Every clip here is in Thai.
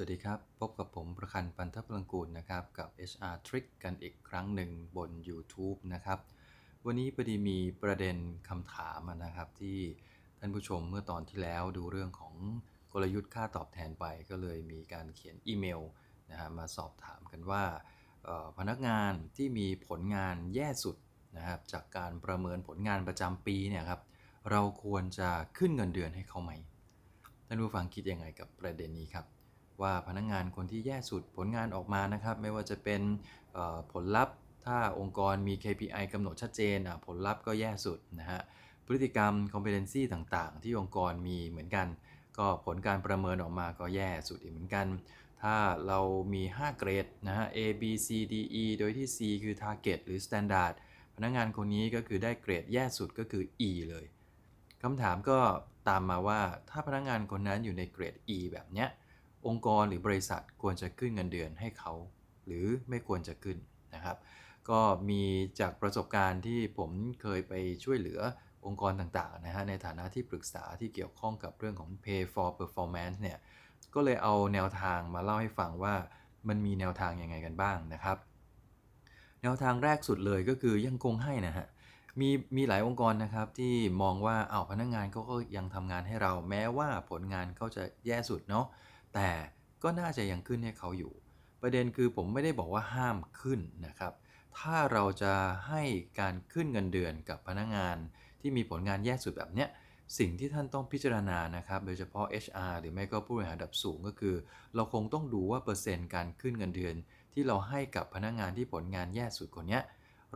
สวัสดีครับ พบกับผมประคันปันทพลังกูลนะครับ กับ HR Trick กันอีกครั้งหนึ่งบน YouTube นะครับ วันนี้พอดีมีประเด็นคำถามนะครับที่ท่านผู้ชมเมื่อตอนที่แล้วดูเรื่องของกลยุทธ์ค่าตอบแทนไป ก็เลยมีการเขียนอีเมลนะฮะมาสอบถามกันว่า พนักงานที่มีผลงานแย่สุดนะครับจากการประเมินผลงานประจำปีเนี่ยครับเราควรจะขึ้นเงินเดือนให้เขาไหมท่านผู้ฟังคิดยังไงกับประเด็นนี้ครับ ว่าพนักงานคนที่แย่สุดผลงานออกมานะครับ ไม่ว่าจะเป็นผลลัพธ์ ถ้าองค์กรมี KPI กำหนดชัดเจนผลลัพธ์ก็แย่สุดนะฮะพฤติกรรม competency ต่างๆ ที่องค์กรมีเหมือนกัน ก็ผลการประเมินออกมาก็แย่สุดอีกเหมือนกัน ถ้าเรามี 5 เกรดนะฮะ A B C D E โดยที่ C คือ target หรือ standard พนักงานคนนี้ก็คือได้เกรดแย่สุดก็คือ E เลยคำถามก็ตามมาว่าถ้าพนักงานคนนั้นอยู่ในเกรด E แบบเนี้ย องค์กรหรือบริษัทควรจะขึ้นเงินเดือนให้เขา หรือไม่ควรจะขึ้นนะครับ ก็มีจากประสบการณ์ที่ผมเคยไปช่วยเหลือองค์กรต่างๆนะฮะในฐานะที่ปรึกษาที่เกี่ยวข้องกับเรื่องของ pay for performance เนี่ยก็เลยเอาแนวทางมาเล่าให้ฟังว่ามันมีแนวทางยังไงกันบ้างนะครับ แนวทางแรกสุดเลยก็คือยังคงให้นะฮะมีมีหลายองค์กรนะครับที่มองว่าเอาพนักงานเขาก็ยังทำงานให้เราแม้ว่าผลงานเขาจะแย่สุดเนาะ แต่ก็น่าจะยังขึ้นให้เขาอยู่ ประเด็นคือผมไม่ได้บอกว่าห้ามขึ้นนะครับ ถ้าเราจะให้การขึ้นเงินเดือนกับพนักงานที่มีผลงานแย่สุดแบบเนี้ยสิ่งที่ท่านต้องพิจารณานะครับ โดยเฉพาะ HR หรือไม่ก็ผู้บริหารระดับสูงก็คือ เราคงต้องดูว่าเปอร์เซ็นต์การขึ้นเงินเดือน ที่เราให้กับพนักงานที่ผลงานแย่สุดคนเนี้ย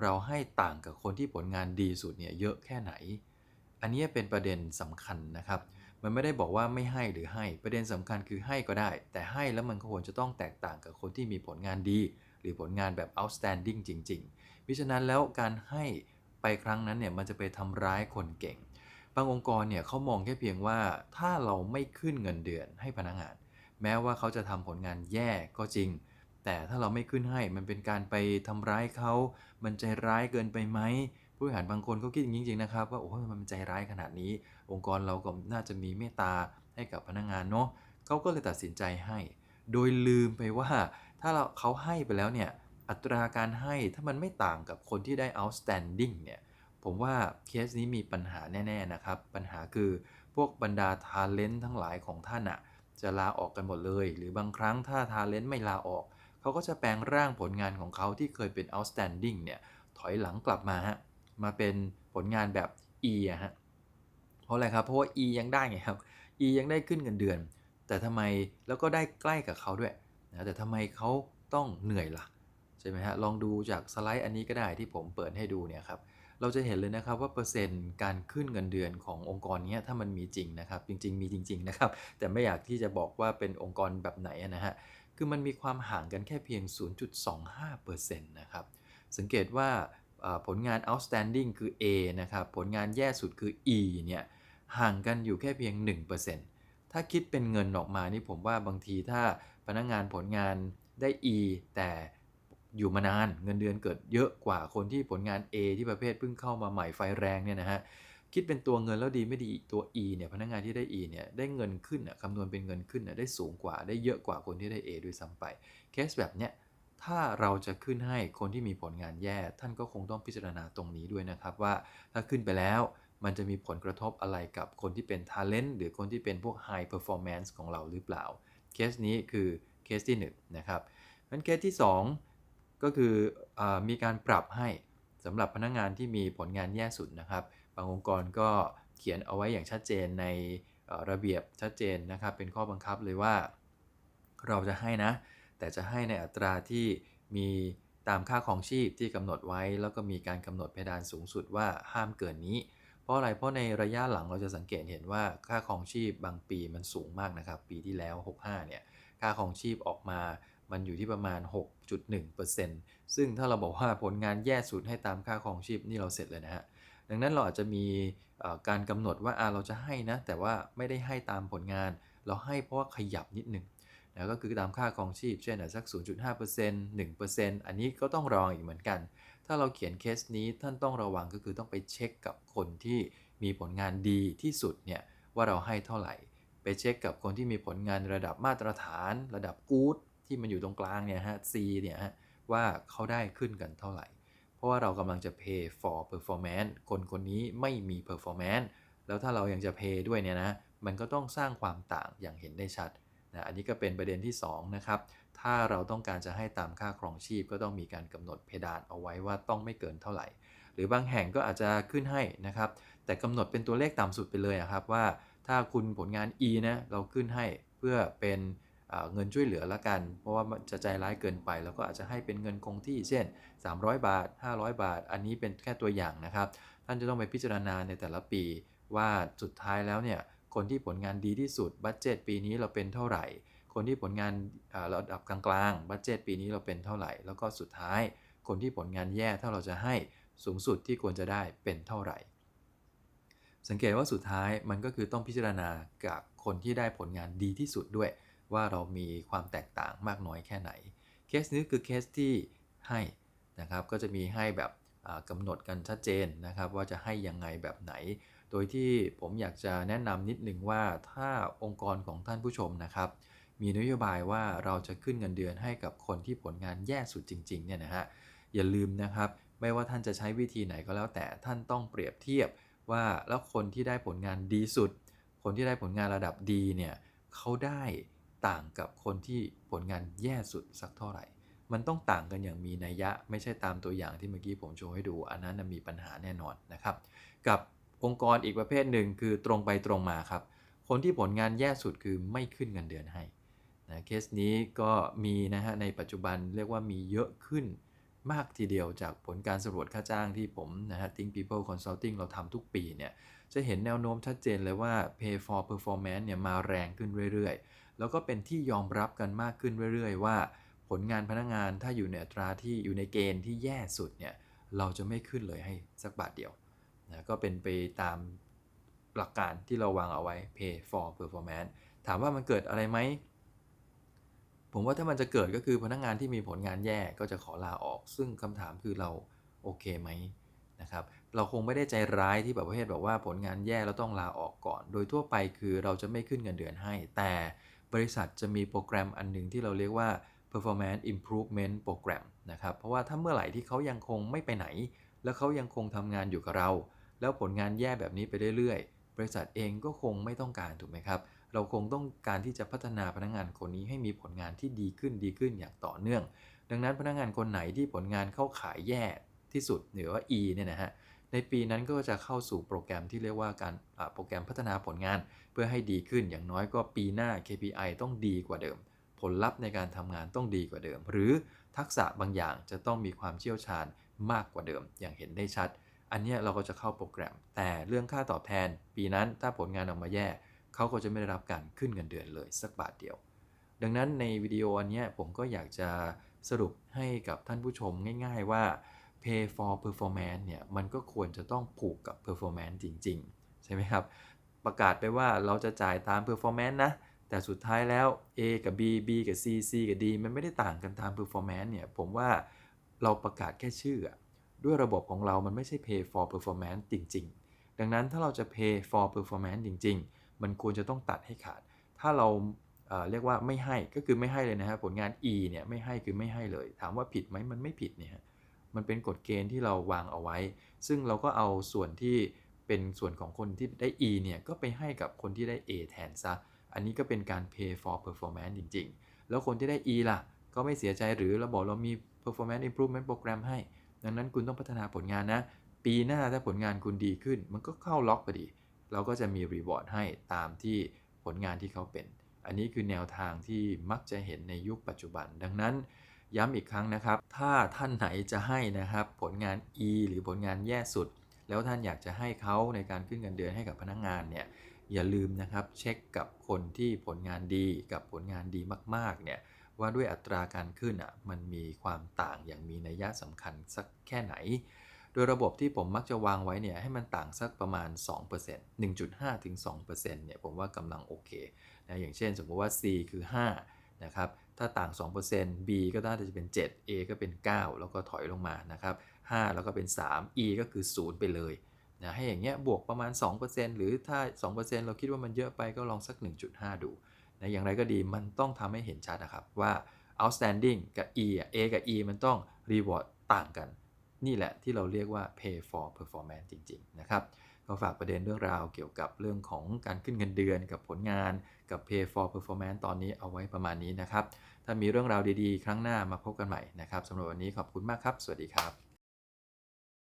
เราให้ต่างกับคนที่ผลงานดีสุดเนี่ยเยอะแค่ไหน อันนี้เป็นประเด็นสำคัญนะครับ มันไม่ได้บอกว่าไม่ให้หรือให้ ประเด็นสำคัญคือให้ก็ได้ แต่ให้แล้วมันก็ควรจะต้องแตกต่างกับคนที่มีผลงานดี หรือผลงานแบบ outstanding จริงๆมิฉะนั้นแล้วการให้ไปครั้งนั้นเนี่ยมันจะไปทำร้ายคนเก่ง บางองค์กรเนี่ยเขามองแค่เพียงว่าถ้าเราไม่ขึ้นเงินเดือนให้พนักงาน แม้ว่าเขาจะทำผลงานแย่ก็จริง แต่ถ้าเราไม่ขึ้นให้มันเป็นการไปทำร้ายเขา มันใจร้ายเกินไปไหม ผู้บริหารบางคนเขาคิดอย่างจริงๆนะครับว่าโอ้ยมันใจร้ายขนาดนี้ องค์กรเราก็น่าจะมีเมตตาให้กับพนักงานเนาะเขาก็เลยตัดสินใจให้ โดยลืมไปว่าถ้าเราเขาให้ไปแล้วเนี่ยอัตราการให้ถ้ามันไม่ต่างกับคนที่ได้ outstanding เนี่ยผมว่าเคสนี้มีปัญหาแน่ๆนะครับ ปัญหาคือพวกบรรดาทาเลนต์ทั้งหลายของท่านอะจะลาออกกันหมดเลย หรือบางครั้งถ้าทาเลนต์ไม่ลาออก เขาก็จะแปลงร่างผลงานของเขาที่เคยเป็น outstanding เนี่ยถอยหลังกลับมาฮะ มาเป็นผลงานแบบ E อะฮะเพราะอะไรครับเพราะว่า E ยังได้ไงครับ E ยังได้ขึ้นเงินเดือน แต่ทำไมแล้วก็ได้ใกล้กับเขาด้วยนะแต่ทำไมเขาต้องเหนื่อยล่ะใช่ไหมฮะลองดูจากสไลด์อันนี้ก็ได้ที่ผมเปิดให้ดูเนี่ยครับเราจะเห็นเลยนะครับว่าเปอร์เซ็นต์การขึ้นเงินเดือนขององค์กรเนี้ยถ้ามันมีจริงนะครับ จริง ๆ มีจริง ๆนะครับ แต่ไม่อยากที่จะบอกว่าเป็นองค์กรแบบไหนนะฮะคือมันมีความห่างกันแค่เพียง 0.25%นะครับสังเกตว่า ผลงาน outstanding คือ A นะครับ ผลงานแย่สุดคือ E เนี่ย ห่างกันอยู่แค่เพียง 1%ถ้าคิดเป็นเงินออกมานี่ผมว่าบางทีถ้าพนักงานผลงานได้ E แต่อยู่มานานเงินเดือนเกิดเยอะกว่าคนที่ผลงาน A ที่ประเภทเพิ่งเข้ามาใหม่ไฟแรงเนี่ยนะฮะคิดเป็นตัวเงินแล้วดีไม่ดีตัว E เนี่ยพนักงานที่ได้ E เนี่ยได้เงินขึ้นคำนวณเป็นเงินขึ้นได้สูงกว่าได้เยอะกว่าคนที่ได้ A ด้วยซ้ำไปเคสแบบเนี้ย ถ้าเราจะขึ้นให้คนที่มีผลงานแย่ ท่านก็คงต้องพิจารณาตรงนี้ด้วยนะครับว่าถ้าขึ้นไปแล้วมันจะมีผลกระทบอะไรกับคนที่เป็น Talent หรือคนที่เป็นพวก High Performance ของเราหรือเปล่า เคสนี้คือเคสที่ 1นงนะครับงั้นเคสที่ 2 ก็คืออมีการปรับให้สำหรับพนักงานที่มีผลงานแย่สุดนะครับ บางองค์กรก็เขียนเอาไว้อย่างชัดเจนในระเบียบชัดเจนนะครับ เป็นข้อบังคับเลยว่า เราจะให้นะ แต่จะให้ในอัตราที่มีตามค่าของชีพที่กำหนดไว้ แล้วก็มีการกำหนดเพดานสูงสุดว่าห้ามเกินนี้ เพราะอะไรเพราะในระยะหลังเราจะสังเกตเห็นว่าค่าของชีพบางปีมันสูงมากนะครับ ปีที่แล้ว 65เนี่ยค่าของชีพออกมามันอยู่ที่ประมาณ 6.1%ซึ่งถ้าเราบอกว่าผลงานแย่สุดให้ตามค่าของชีพนี่เราเสร็จเลยนะฮะดังนั้นเราอาจจะมีการกำหนดว่าอ่าเราจะให้นะแต่ว่าไม่ได้ให้ตามผลงาน เราให้เพราะว่าขยับนิดนึง นะก็คือตามค่าครองชีพ เช่นอะสัก 0.5% 1%อันนี้ก็ต้องรองอีกเหมือนกัน ถ้าเราเขียนเคสนี้ท่านต้องระวังก็คือต้องไปเช็คกับคนที่มีผลงานดีที่สุดเนี่ยว่าเราให้เท่าไหร่เเช็คกับคนที่มีผลงานระดับมาตรฐาน ระดับกู๊ดที่มันอยู่ตรงกลางเนี่ยฮะ C เนี่ยฮะว่าเขาได้ขึ้นกันเท่าไหร่ เพราะว่าเรากำลังจะ pay for performance คนคนนี้ไม่มี performance แล้วถ้าเรายังจะ pay ด้วยเนี่ยนะมันก็ต้องสร้างความต่างอย่างเห็นได้ชัด นะอันนี้ก็เป็นประเด็นที่2นะครับถ้าเราต้องการจะให้ตามค่าครองชีพก็ต้องมีการกำหนดเพดานเอาไว้ว่าต้องไม่เกินเท่าไหร่ หรือบางแห่งก็อาจจะขึ้นให้นะครับแต่กำหนดเป็นตัวเลขต่ำสุดไปเลยอะครับว่าถ้าคุณผลงาน E นะเราขึ้นให้เพื่อเป็นเงินช่วยเหลือละกัน เพราะว่าจะใจร้ายเกินไป แล้วก็อาจจะให้เป็นเงินคงที่เช่น 300 บาท 500 บาท อันนี้เป็นแค่ตัวอย่างนะครับ ท่านจะต้องไปพิจารณาในแต่ละปีว่าสุดท้ายแล้วเนี่ย คนที่ผลงานดีที่สุดบัตเจตปีนี้เราเป็นเท่าไหร่ คนที่ผลงานระดับกลางๆบัตเจตปีนี้เราเป็นเท่าไหร่ แล้วก็สุดท้าย คนที่ผลงานแย่ถ้าเราจะให้สูงสุดที่ควรจะได้เป็นเท่าไหร่ สังเกตว่าสุดท้ายมันก็คือต้องพิจารณากับคนที่ได้ผลงานดีที่สุดด้วย ว่าเรามีความแตกต่างมากน้อยแค่ไหน เคสนี้คือเคสที่ให้นะครับก็จะมีให้แบบกำหนดกันชัดเจนนะครับว่าจะให้ยังไงแบบไหน โดยที่ผมอยากจะแนะนำนิดหนึ่งว่าถ้าองค์กรของท่านผู้ชมนะครับ มีนโยบายว่าเราจะขึ้นเงินเดือนให้กับคนที่ผลงานแย่สุดจริงๆเนี่ยนะฮะอย่าลืมนะครับ ไม่ว่าท่านจะใช้วิธีไหนก็แล้วแต่ท่านต้องเปรียบเทียบว่าแล้วคนที่ได้ผลงานดีสุด คนที่ได้ผลงานระดับดีเนี่ยเขาได้ต่างกับคนที่ผลงานแย่สุดสักเท่าไหร่ มันต้องต่างกันอย่างมีนัยยะ ไม่ใช่ตามตัวอย่างที่เมื่อกี้ผมโชว์ให้ดู อันนั้นมีปัญหาแน่นอนนะครับ กับ องค์กรอีกประเภทหนึ่งคือตรงไปตรงมาครับ คนที่ผลงานแย่สุดคือไม่ขึ้นเงินเดือนให้นะเคสนี้ก็มีนะฮะในปัจจุบันเรียกว่ามีเยอะขึ้นมากทีเดียวจากผลการสำรวจค่าจ้างที่ผมนะฮะ Think People Consulting เราทำทุกปีเนี่ย จะเห็นแนวโน้มชัดเจนเลยว่า Pay for Performance เนี่ยมาแรงขึ้นเรื่อยๆ แล้วก็เป็นที่ยอมรับกันมากขึ้นเรื่อยๆ ว่า ผลงานพนักงานถ้าอยู่ในอัตราที่อยู่ในเกณฑ์ที่แย่สุดเนี่ย เราจะไม่ขึ้นเลยให้สักบาทเดียว นะก็เป็นไปตามหลักการที่เราวางเอาไว้ Pay for Performance ถามว่ามันเกิดอะไรไหม ผมว่าถ้ามันจะเกิดก็คือพนักงงานที่มีผลงานแย่ก็จะขอลาออก ซึ่งคำถามคือเราโอเคไหมนะครับ เราคงไม่ได้ใจร้ายที่แบบประเภทแบบว่าผลงานแย่เราต้องลาออกก่อน โดยทั่วไปคือเราจะไม่ขึ้นเงินเดือนให้ แต่บริษัทจะมีโปรแกรมอันหนึ่งที่เราเรียกว่า performance improvement program นะครับ เพราะว่าถ้าเมื่อไหร่ที่เขายังคงไม่ไปไหน แล้วเขายังคงทำงานอยู่กับเรา แล้วผลงานแย่แบบนี้ไปเรื่อยๆ บริษัทเองก็คงไม่ต้องการถูกไหมครับ เราคงต้องการที่จะพัฒนาพนักงานคนนี้ให้มีผลงานที่ดีขึ้นดีขึ้นอย่างต่อเนื่อง ดังนั้นพนักงานคนไหนที่ผลงานเข้าขายแย่ที่สุดหรือว่า E เนี่ยนะฮะในปีนั้นก็จะเข้าสู่โปรแกรมที่เรียกว่าการโปรแกรมพัฒนาผลงาน เพื่อให้ดีขึ้นอย่างน้อยก็ปีหน้า KPI ต้องดีกว่าเดิม ผลลัพธ์ในการทำงานต้องดีกว่าเดิม หรือทักษะบางอย่างจะต้องมีความเชี่ยวชาญมากกว่าเดิมอย่างเห็นได้ชัด อันนี้เราก็จะเข้าโปรแกรม แต่เรื่องค่าตอบแทน ปีนั้นถ้าผลงานออกมาแย่ เขาก็จะไม่ได้รับการขึ้นเงินเดือนเลยสักบาทเดียว ดังนั้นในวิดีโออันนี้ผมก็อยากจะสรุปให้กับท่านผู้ชมง่ายๆว่า pay for performance เนี่ยมันก็ควรจะต้องผูกกับ performance จริง ๆ ใช่ไหมครับ ประกาศไปว่าเราจะจ่ายตาม performance นะ แต่สุดท้ายแล้ว A กับ B B กับ C C กับ D มันไม่ได้ต่างกันตาม performance เนี่ยผมว่าเราประกาศแค่ชื่อ ด้วยระบบของเรามันไม่ใช่ pay for performance จริง ๆ ดังนั้นถ้าเราจะ pay for performance จริง ๆ มันควรจะต้องตัดให้ขาด ถ้าเราเเรียกว่าไม่ให้ก็คือไม่ให้เลยนะฮะผลงาน E เนี่ยไม่ให้คือไม่ให้เลย ถามว่าผิดไหมมันไม่ผิดเนี่ยมันเป็นกฎเกณฑ์ที่เราวางเอาไว้ ซึ่งเราก็เอาส่วนที่เป็นส่วนของคนที่ได้ E เนี่ยก็ไปให้กับคนที่ได้ A แทนซะ อันนี้ก็เป็นการ pay for performance จริง ๆ แล้วคนที่ได้ E ล่ะ ก็ไม่เสียใจหรือเราบอกเรามี performance improvement program ให้ ดังนั้นคุณต้องพัฒนาผลงานนะ ปีหน้าถ้าผลงานคุณดีขึ้น มันก็เข้าล็อกพอดี เราก็จะมีรีวอร์ดให้ตามที่ผลงานที่เขาเป็น อันนี้คือแนวทางที่มักจะเห็นในยุคปัจจุบัน ดังนั้นย้ำอีกครั้งนะครับ ถ้าท่านไหนจะให้นะครับผลงาน E หรือผลงานแย่สุด แล้วท่านอยากจะให้เขาในการขึ้นเงินเดือนให้กับพนักงงานเนี่ยอย่าลืมนะครับเช็คกับคนที่ผลงานดีกับผลงานดีมากๆเนี่ย ว่าด้วยอัตราการขึ้นอะมันมีความต่างอย่างมีนัยยะสำคัญสักแค่ไหน โดยระบบที่ผมมักจะวางไว้เนี่ยให้มันต่างสักประมาณ 2% 1.5 ถึง 2%เนี่ยผมว่ากำลังโอเคนะอย่างเช่นสมมติว่า C คือ 5 นะครับ ถ้าต่าง 2% B ก็น่าจะเป็น 7 A ก็เป็น 9 แล้วก็ถอยลงมานะครับ 5 แล้วก็เป็น 3 E ก็คือ 0 ไปเลยนะให้อย่างเงี้ยบวกประมาณ 2%หรือถ้า 2%เราคิดว่ามันเยอะไปก็ลองสัก 1.5 ดู นะอย่างไรก็ดีมันต้องทำให้เห็นชัดนะครับว่า outstanding กับ E อะ A กับ E มันต้อง reward ต่างกัน นี่แหละที่เราเรียกว่า pay for performance จริง ๆ นะครับ ก็ฝากประเด็นเรื่องราวเกี่ยวกับเรื่องของการขึ้นเงินเดือนกับผลงานกับ pay for performance ตอนนี้เอาไว้ประมาณนี้นะครับ ถ้ามีเรื่องราวดีๆ ครั้งหน้ามาพบกันใหม่นะครับสำหรับวันนี้ขอบคุณมากครับ สวัสดีครับ